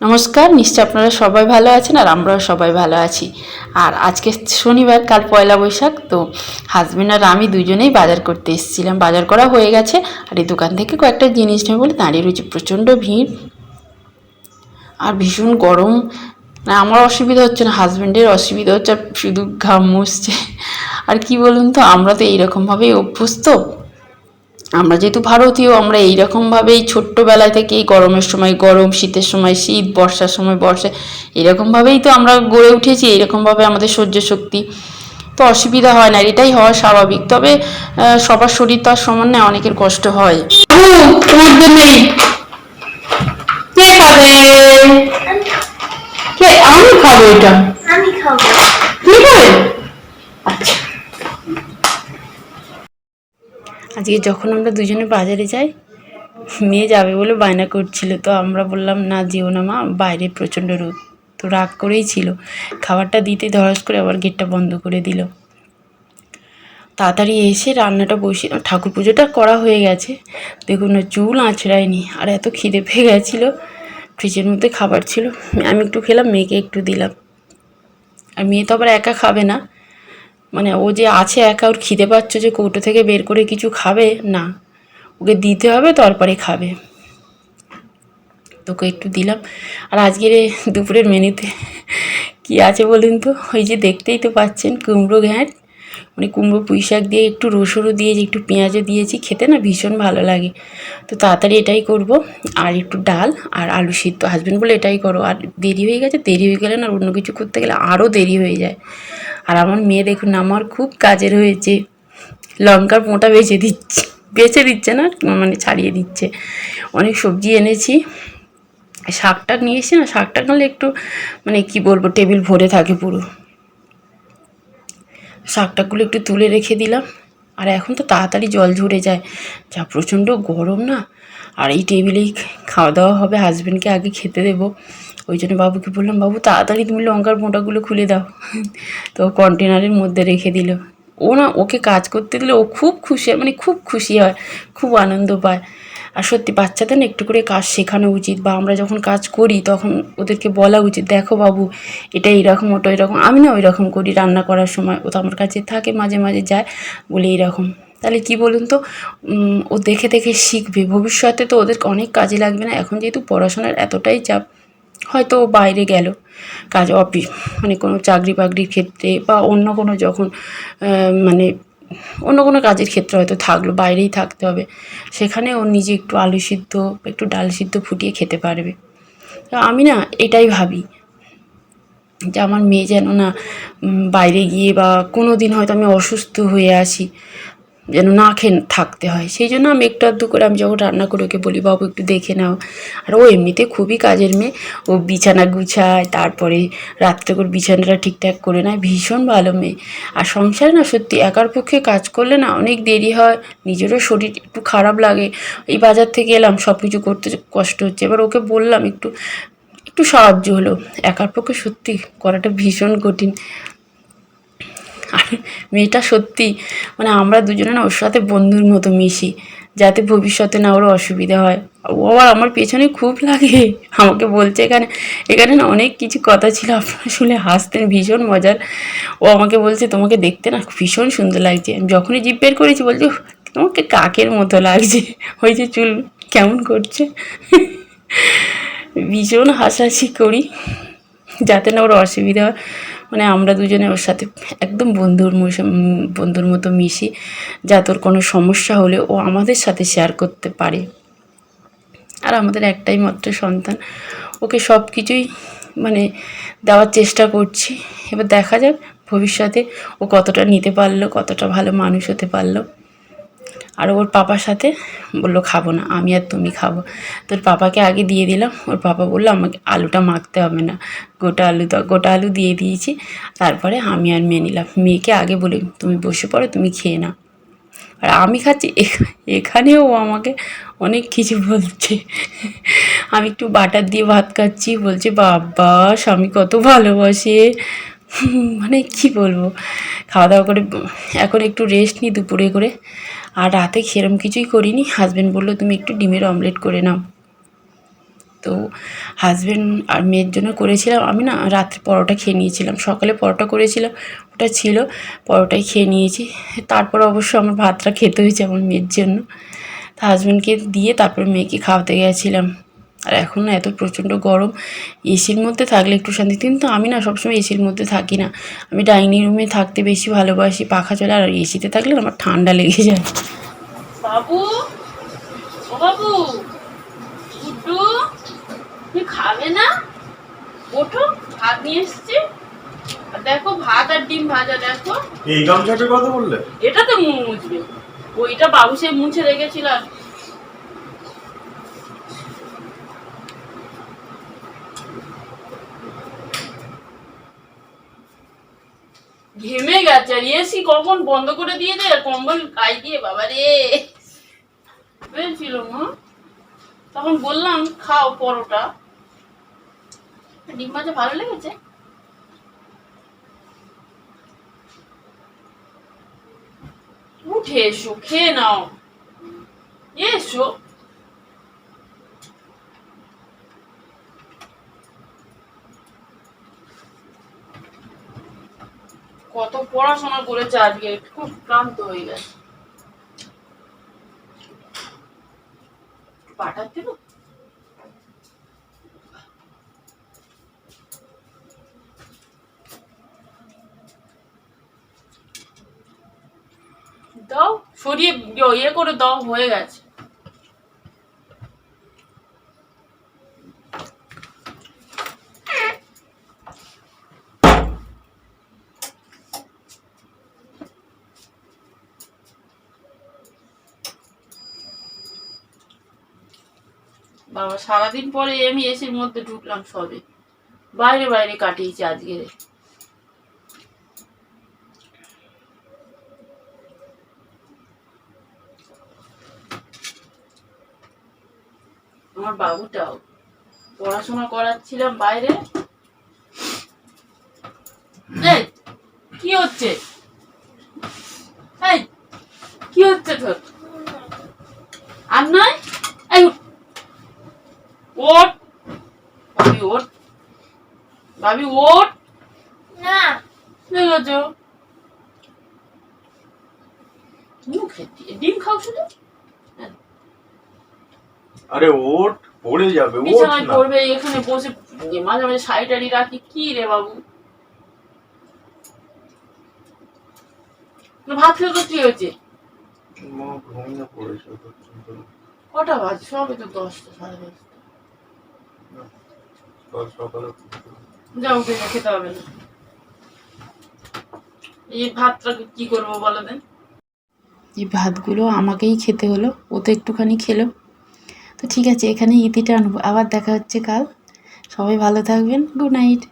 নমস্কার, নিশ্চয় আপনারা সবাই ভালো আছেন আর আমরাও সবাই ভালো আছি। আর আজকে শনিবার, কাল পয়লা বৈশাখ, তো হাজব্যান্ড আর আমি দুজনেই বাজার করতে এসেছিলাম। বাজার করা হয়ে গেছে আর এই দোকান থেকে কয়েকটা জিনিস নেবে বলে দাঁড়িয়ে রয়েছে। প্রচণ্ড ভিড় আর ভীষণ গরম। না, আমার অসুবিধা হচ্ছে না হাজব্যান্ডের অসুবিধা হচ্ছে শুধু ঘাম মুছছে আর কি বলুন তো, আমরা তো এইরকমভাবেই অভ্যস্ত। আমরা যেহেতু ভারতীয় আমরা এইরকমভাবেই ছোট্টবেলা থেকে এই গরমের সময় গরম শীতের সময় শীত বর্ষার সময় বর্ষা এরকমভাবেই তো আমরা গড়ে উঠেছি এরকমভাবে আমাদের সহ্য শক্তি তো অসুবিধা হয় না এটাই হওয়া স্বাভাবিক। তবে সবার শরীর তো আর সমান নয় অনেকের কষ্ট হয়। তোমার কে খাবে? কে আমি খাব এটা? আমি খাব। তুমি খাবে? আচ্ছা। আজকে যখন আমরা দুজনে বাজারে যাই, মেয়ে যাবে বলে বায়না করছিল। তো আমরা বললাম, না, যেও না মা, বাইরে প্রচণ্ড রোদ। তো রাগ করেই ছিল। খাবারটা দিতে ধরাস করে আবার গেটটা বন্ধ করে দিল। তাড়াতাড়ি এসে রান্নাটা বসে ঠাকুর পুজোটা করা হয়ে গেছে। দেখুন না, চুল আঁচড়ায়নি। আর এত খিদে পেয়ে গেছিল। ফ্রিজের মধ্যে খাবার ছিল। আমি একটু খেলাম, মেয়েকে একটু দিলাম। আর মেয়ে তো আবার একা খাবে না। মানে ও যে আছে একা, ওর খিদে পাচ্ছে যে কৌটো থেকে বের করে কিছু খাবে? না। ওকে দিতে হবে, তারপরে খাবে। তোকে একটু দিলাম। আর আজকের দুপুরের মেনুতে কি আছে বলুন তো? ওই যে দেখতেই তো পাচ্ছেন কুমড়ো ঘ্যাঁট। মানে কুমড়ো পুঁই শাক দিয়ে একটু রসুনও দিয়েছি, একটু পেঁয়াজও দিয়েছি। খেতে না ভীষণ ভালো লাগে। তো তাড়াতাড়ি এটাই করব। আর একটু ডাল আর আলু সিদ্ধ। হাজবেন্ড বলে এটাই করো। আর দেরি হয়ে গেছে। দেরি হয়ে গেলে না অন্য কিছু করতে গেলে আরও দেরি হয়ে যায়। আর আমার মেয়ে দেখুন, আমার খুব কাজের হয়েছে। লঙ্কার মোটা বেছে দিচ্ছে বেছে দিচ্ছে না মানে ছাড়িয়ে দিচ্ছে। অনেক সবজি এনেছি। শাকটা নিয়ে এসে না, শাকটা নাহলে একটু মানে কি বলব, টেবিল ভরে থাকে পুরো। শাকটাগুলো একটু তুলে রেখে দিলাম। আর এখন তো তাড়াতাড়ি জল ঝরে যায়। যা প্রচণ্ড গরম না? আর এই টেবিলেই খাওয়া দাওয়া হবে হাজব্যান্ডকে আগে খেতে দেবো। ওই জন্য বাবুকে বললাম, বাবু, তাড়াতাড়ি তুমি লঙ্কার মোটাগুলো খুলে দাও। তো কন্টেনারের মধ্যে রেখে দিল। ও না, ওকে কাজ করতে দিলে ও খুব খুশি হয় মানে খুব খুশি হয়, খুব আনন্দ পায়। আর সত্যি বাচ্চাদের না একটু করে কাজ শেখানো উচিত বা আমরা যখন কাজ করি তখন ওদেরকে বলা উচিত, দেখো বাবু, এটা এইরকম, ওটা এরকম আমি না ওই রকম করি রান্না করার সময়, ও তো আমার কাছে থাকে, মাঝে মাঝে যায়, বলে এইরকম। তাহলে কি বলুন তো ও দেখে দেখে শিখবে, ভবিষ্যতে তো ওদের অনেক কাজে লাগবে না, এখন যেহেতু পড়াশোনার এতটাই চাপ হয়তো বাইরে গেল। কাজ অফিস মানে কোনো চাকরি বাকরির ক্ষেত্রে বা অন্য কোনো যখন মানে অন্য কোনো কাজের ক্ষেত্রে হয়তো থাকল, বাইরেই থাকতে হবে। সেখানে ও নিজে একটু আলু সিদ্ধ, একটু ডাল সিদ্ধ ফুটিয়ে খেতে পারবে। আমি না এটাই ভাবি যে আমার মেয়ে যেন না বাইরে গিয়ে বা কোনো দিন হয়তো আমি অসুস্থ হয়ে আসি। যেন না খেয়ে থাকতে হয়। সেই জন্য আমি একটু আধটু করে আমি যখন রান্না করে ওকে বলি, বাবু একটু দেখে নাও। আর ও এমনিতে খুবই কাজের মেয়ে। ও বিছানা গুছায়, তারপরে রাত্রে করে বিছানাটা ঠিকঠাক করে নেয়। ভীষণ ভালো মেয়ে। আর সংসারে না সত্যি একার পক্ষে কাজ করলে না অনেক দেরি হয়, নিজেরও শরীর একটু খারাপ লাগে। এই বাজার থেকে এলাম সব কিছু করতে কষ্ট হচ্ছে। এবার ওকে বললাম একটু একটু সাহায্য হলো। একার পক্ষে সত্যি করাটা ভীষণ কঠিন। আর মেয়েটা সত্যি মানে আমরা দুজনে না ওর সাথে বন্ধুর মতো মিশি, যাতে ভবিষ্যতে না ওর অসুবিধা হয়। ও আবার আমার পেছনে খুব লাগে, আমাকে বলছে এখানে এখানে না অনেক কিছু কথা ছিল, আপনারা শুনে হাসতেন, ভীষণ মজার। ও আমাকে বলছে, তোমাকে দেখতে না ভীষণ সুন্দর লাগছে। আমি যখনই জিপ বের করেছি, বলছে তোমাকে কাকের মতো লাগছে? ওই যে চুল কেমন করছে? ভীষণ হাসাহাসি করি, যাতে না ওর অসুবিধা হয়। মানে আমরা দুজনে ওর সাথে একদম বন্ধুর বন্ধুর মতো মিশি, যা তোর কোনো সমস্যা হলে ও আমাদের সাথে শেয়ার করতে পারে। আর আমাদের একটাই মাত্র সন্তান। ওকে সব কিছুই মানে দেওয়ার চেষ্টা করছি। এবার দেখা যাক ভবিষ্যতে ও কতটা নিতে পারল, কতটা ভালো মানুষ হতে পারল। আর ওর পাপার সাথে বলল, খাব না, আমি আর তুমি খাব। তোর পাপাকে আগে দিয়ে দিলাম। ওর পাপা বলল, আমাকে আলুটা মাখতে হবে না। গোটা আলু গোটা আলু দিয়ে দিয়েছি। তারপরে আমি আর মেয়ে নিলাম। মেয়েকে আগে বলি, তুমি বসে পড়ো, তুমি খেয়ে নাও। আর আমি খাচ্ছি, এখা- এখানেও আমাকে অনেক কিছু বলছে। আমি একটু বাটার দিয়ে ভাত খাচ্ছি, বলছে, বাবা, স্বামী কত ভালোবাসে। মানে কি বলব? খাওয়া দাওয়া করে এখন একটু রেস্ট নিই দুপুরে করে। আর রাতে সেরম কিছুই করিনি। হাজব্যান্ড বলল, তুমি একটু ডিমের অমলেট করে নাও। তো হাজব্যান্ড আর মেয়ের জন্য করেছিলাম। আমি না রাত্রে পরোটা খেয়ে নিয়েছিলাম। সকালে পরোটা করেছিলাম, ওটা ছিল, পরোটাই খেয়ে নিয়েছি। তারপর অবশ্য আমার ভাতটা খেতে হয়েছে আমার মেয়ের জন্য। তা হাজব্যান্ডকে দিয়ে তারপর মেয়েকে খাওয়াতে গেছিলাম। আর এখন না এত প্রচণ্ড গরম এসির মধ্যে থাকলে একটু শান্তি। কিন্তু আমি না সবসময় এসির মধ্যে থাকি না। আমি ডাইনিং রুমে থাকতে বেশি ভালোবাসি পাখা চলে আর এসিতে থাকলে আমার ঠান্ডা লেগে যায়। বাবু ও বাবু তুই খাবে না? ওঠো ভাত নিয়ে এসছি। আর দেখো ভাত আর ডিম ভাজা দেখো। এই গামছাটার কথা বললে? এটা তো মুখ মুছবে। ওইটা বাবু সে মুছে রেখেছিল আর ঘেমে গেছে, আর এসি কখন বন্ধ করে দিয়ে দেয় আর কম্বল গায়ে দিয়ে বাবা রে মা। তখন বললাম, খাও পরোটা। ডিম ভাজা ভালো লেগেছে? উঠে এসো, খেয়ে নাও। এসো। কত পড়াশোনা করেছে আজকে, খুব ক্লান্ত হয়ে গেছে। দেবো দাও, সরিয়ে ইয়ে করে দাও, হয়ে গেছে। বাবা সারাদিন পরে আমি এসির মধ্যে ঢুকলাম সবে। বাইরে বাইরে কাটিয়েছি আজকে। আমার বাবুটাও পড়াশোনা করাচ্ছিলাম বাইরে। কি হচ্ছে? কি হচ্ছে তোর? আর নয়। ওঠ ভাবি ওঠ ভাবি ওঠ না। দেখেছ মুখে দিয়ে ডিম খাও শুধু? আরে ওট পড়ে যাবে বিছানায় না। পড়বে এখানে বসে মাঝে মাঝে শাড়ি টাড়ি রাখি কি রে বাবু? না, ভাত খেতে তো কি হয়েছে? মা ঘুমিয়ে পড়েছে প্রচণ্ড। কটা বাজে? সবে তো দশটা সাড়ে দশটা। খেতে হবে না। এই ভাতটা কি করব বলো দেন? এই ভাতগুলো আমাকেই খেতে হলো ও তো একটুখানি খেলো। তো ঠিক আছে এখানে ইতিটা আনব আবার দেখা হচ্ছে কাল। সবাই ভালো থাকবেন গুড নাইট।